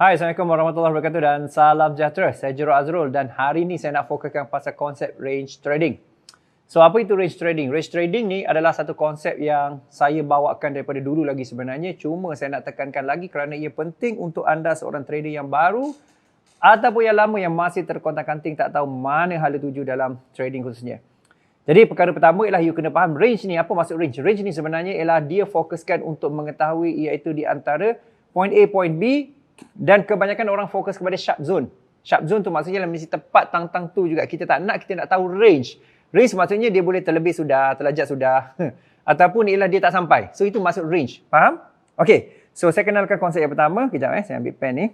Hai, Assalamualaikum warahmatullahi wabarakatuh dan salam sejahtera. Saya Jero Azrul dan hari ini saya nak fokuskan pasal konsep range trading. So apa itu range trading? Range trading ni adalah satu konsep yang saya bawakan daripada dulu lagi sebenarnya. Cuma saya nak tekankan lagi kerana ia penting untuk anda seorang trader yang baru ataupun yang lama yang masih terkontang-kanting tak tahu mana hala tuju dalam trading khususnya. Jadi perkara pertama ialah you kena faham range ni. Apa maksud range? Range ni sebenarnya ialah dia fokuskan untuk mengetahui iaitu di antara point A, point B dan kebanyakan orang fokus kepada sharp zone. Sharp zone tu maksudnya mesti tepat tang-tang tu juga. Kita tak nak, kita nak tahu range. Range maksudnya dia boleh terlebih sudah, terlajak sudah. Ataupun ialah dia tak sampai. So itu maksud range. Faham? Okay. So saya kenalkan konsep yang pertama. Kejap eh. Saya ambil pen ni.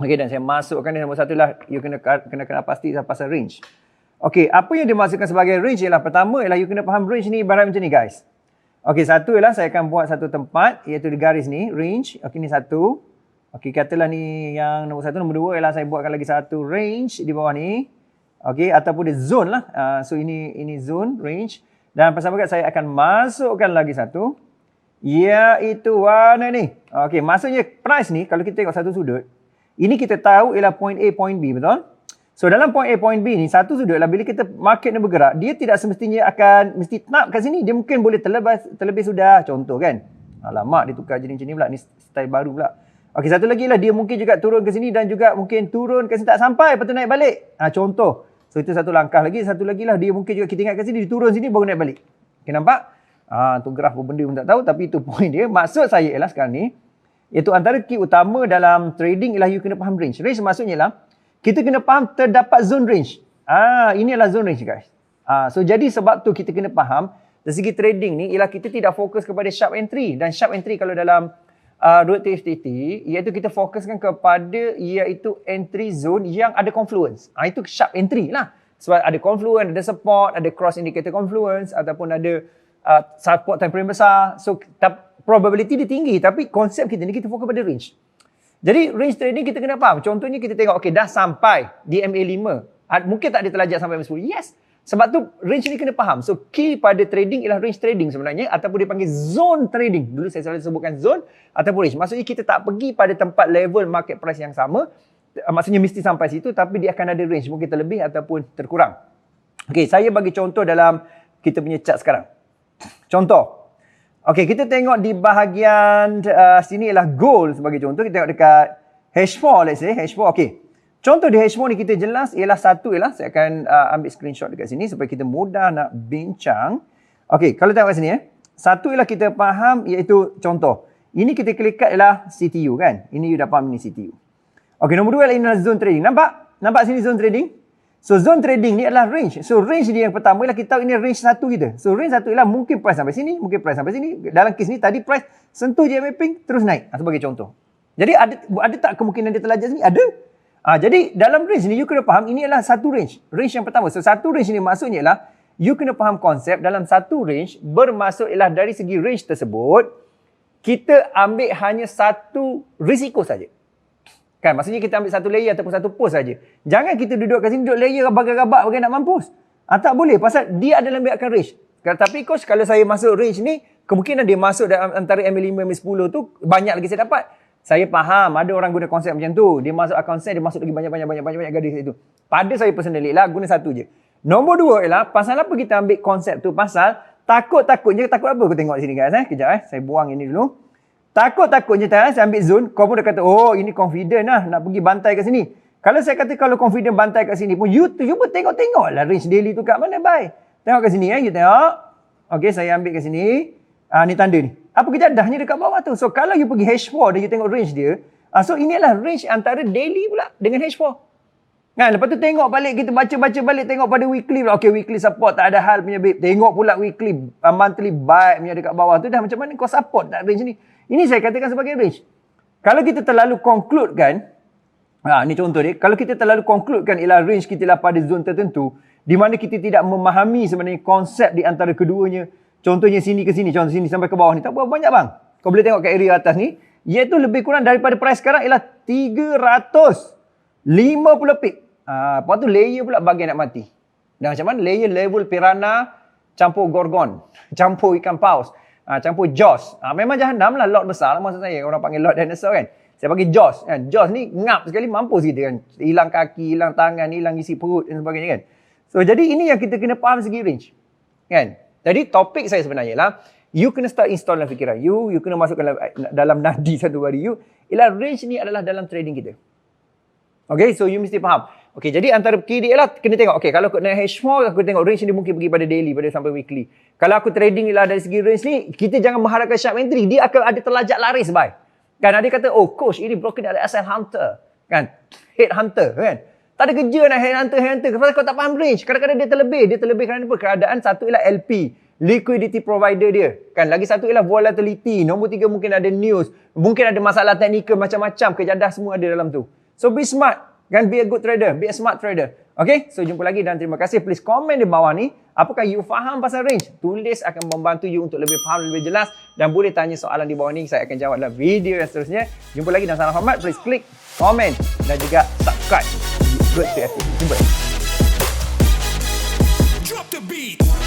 Okay dan saya masukkan ni nombor satu lah. You kena kena, kena pasti pasal range. Okay. Apa yang dimaksudkan sebagai range ialah pertama ialah you kena faham range ni ibarat macam ni guys. Okay. Satu ialah saya akan buat satu tempat iaitu di garis ni. Range. Okay ni satu. Okey, katalah ni yang nombor satu. Nombor dua ialah saya buatkan lagi satu range di bawah ni. Okey, ataupun dia zone lah. Uh, so, ini ini zone, range. Dan bersama kat saya akan masukkan lagi satu. Iaitu warna ni. Okey, maksudnya price ni, kalau kita tengok satu sudut. Ini kita tahu ialah point A, point B, betul? So, dalam point A, point B ni, satu sudut lah. Bila kita market ni bergerak, dia tidak semestinya akan mesti tap kat sini. Dia mungkin boleh terlebih, terlebih sudah. Contoh kan. Alamak, dia tukar ni pula. Ni style baru pula. Okey, satu lagi lah dia mungkin juga turun ke sini dan juga mungkin turun ke sini tak sampai lepas tu naik balik. Ha, contoh. So itu satu langkah lagi. Satu lagi lah dia mungkin juga kita ingat ke sini, dia turun sini baru naik balik. Okay, nampak? Ha, tu graf pun benda pun tak tahu tapi itu point dia. Maksud saya ialah sekarang ni, iaitu antara key utama dalam trading ialah you kena faham range. Range maksudnya lah, kita kena faham terdapat zone range. Ah, ini adalah zone range guys. Ah, so jadi sebab tu kita kena faham dari segi trading ni ialah kita tidak fokus kepada sharp entry dan sharp entry kalau dalam uh, road TFTT iaitu kita fokuskan kepada iaitu entry zone yang ada confluence. Ah uh, itu sharp entry lah. Sebab ada confluence, ada support, ada cross indicator confluence ataupun ada uh, support time frame besar. So probability dia tinggi tapi konsep kita ni kita fokus pada range. Jadi range trading kita kena faham. Contohnya kita tengok okey dah sampai di MA5. Mungkin tak ada terlajak sampai MA10. Yes. Sebab tu range ni kena faham. So key pada trading ialah range trading sebenarnya ataupun dipanggil zone trading. Dulu saya selalu sebutkan zone ataupun range. Maksudnya kita tak pergi pada tempat level market price yang sama. Maksudnya mesti sampai situ tapi dia akan ada range. Mungkin terlebih ataupun terkurang. Okay, saya bagi contoh dalam kita punya chart sekarang. Contoh. Okay, kita tengok di bahagian uh, sini ialah gold sebagai contoh. Kita tengok dekat H4 let's say. H4, okay. Contoh di H4 ni kita jelas ialah satu ialah saya akan uh, ambil screenshot dekat sini supaya kita mudah nak bincang. Okey, kalau tengok kat sini eh. Satu ialah kita faham iaitu contoh. Ini kita klik ialah CTU kan. Ini you faham ini CTU. Okey, nombor dua ialah ini adalah zone trading. Nampak? Nampak sini zone trading? So zone trading ni adalah range. So range dia yang pertama ialah kita tahu ini range satu kita. So range satu ialah mungkin price sampai sini, mungkin price sampai sini. Dalam kes ni tadi price sentuh je mapping terus naik. Sebagai contoh. Jadi ada ada tak kemungkinan dia terlajar sini? Ada. Ah, jadi dalam range ni you kena faham ini adalah satu range. Range yang pertama. So satu range ni maksudnya ialah you kena faham konsep dalam satu range bermaksud ialah dari segi range tersebut kita ambil hanya satu risiko saja. Kan maksudnya kita ambil satu layer ataupun satu post saja. Jangan kita duduk kat sini duduk layer rabak-rabak bagi nak mampus. Ah, tak boleh pasal dia adalah ambil akan range. Tapi coach kalau saya masuk range ni kemungkinan dia masuk dalam antara MA5 MA10 tu banyak lagi saya dapat. Saya faham ada orang guna konsep macam tu. Dia masuk account set, dia masuk lagi banyak-banyak banyak-banyak banyak garis itu. Pada saya personally lah guna satu je. Nombor dua ialah pasal apa kita ambil konsep tu? Pasal takut-takutnya takut apa aku tengok sini guys eh. Kejap eh. Saya buang ini dulu. Takut-takutnya tak saya ambil zone, kau pun dah kata, oh ini confident lah nak pergi bantai kat sini. Kalau saya kata kalau confident bantai kat sini pun, you, you pun tengok-tengok lah range daily tu kat mana, bye. Tengok kat sini eh, you tengok. Okay, saya ambil kat sini. Ah, ni tanda ni. Apa kita dah ni dekat bawah tu. So kalau you pergi H4 dan you tengok range dia, uh, so inilah range antara daily pula dengan H4. Kan, lepas tu tengok balik, kita baca-baca balik, tengok pada weekly pula. Okay, weekly support, tak ada hal punya babe. Tengok pula weekly, uh, monthly buy punya dekat bawah tu dah macam mana kau support tak range ni. Ini saya katakan sebagai range. Kalau kita terlalu conclude kan, ha, ni contoh dia, kalau kita terlalu conclude kan ialah range kita lah pada zone tertentu, di mana kita tidak memahami sebenarnya konsep di antara keduanya, Contohnya sini ke sini, contoh sini sampai ke bawah ni. Tak berapa banyak bang. Kau boleh tengok kat area atas ni. Iaitu lebih kurang daripada price sekarang ialah 350 pip. Ha, lepas tu layer pula bagian nak mati. Dan macam mana? Layer level piranha campur gorgon. Campur ikan paus. Ha, campur jaws. Ha, memang jahanam lah lot besar lah maksud saya. Orang panggil lot dinosaur kan. Saya bagi Jaws kan. Jaws ni ngap sekali mampus kita kan. Hilang kaki, hilang tangan, hilang isi perut dan sebagainya kan. So jadi ini yang kita kena faham segi range. Kan? Jadi topik saya sebenarnya lah you kena start install dalam fikiran you, you kena masukkan dalam, dalam nadi satu hari you. Ialah range ni adalah dalam trading kita. Okay, so you mesti faham. Okay, jadi antara key dia kena tengok. Okay, kalau aku naik H4, aku tengok range ni mungkin pergi pada daily, pada sampai weekly. Kalau aku trading ialah dari segi range ni, kita jangan mengharapkan sharp entry. Dia akan ada terlajak laris, bye. Kan ada kata, oh coach, ini broken dari asal hunter. Kan? Head hunter, kan? Tak ada kerja nak head hunter, head hunter. Sebab kau tak faham range. Kadang-kadang dia terlebih. Dia terlebih kerana apa? Keadaan satu ialah LP. Liquidity provider dia. Kan? Lagi satu ialah volatility. Nombor tiga mungkin ada news. Mungkin ada masalah teknikal macam-macam. Kejadah semua ada dalam tu. So be smart. Kan be a good trader, be a smart trader. Okay, so jumpa lagi dan terima kasih. Please komen di bawah ni, apakah you faham pasal range? Tulis akan membantu you untuk lebih faham, lebih jelas dan boleh tanya soalan di bawah ni. Saya akan jawab dalam video yang seterusnya. Jumpa lagi dan salam hormat. Please klik komen dan juga subscribe. Good. Drop the beat.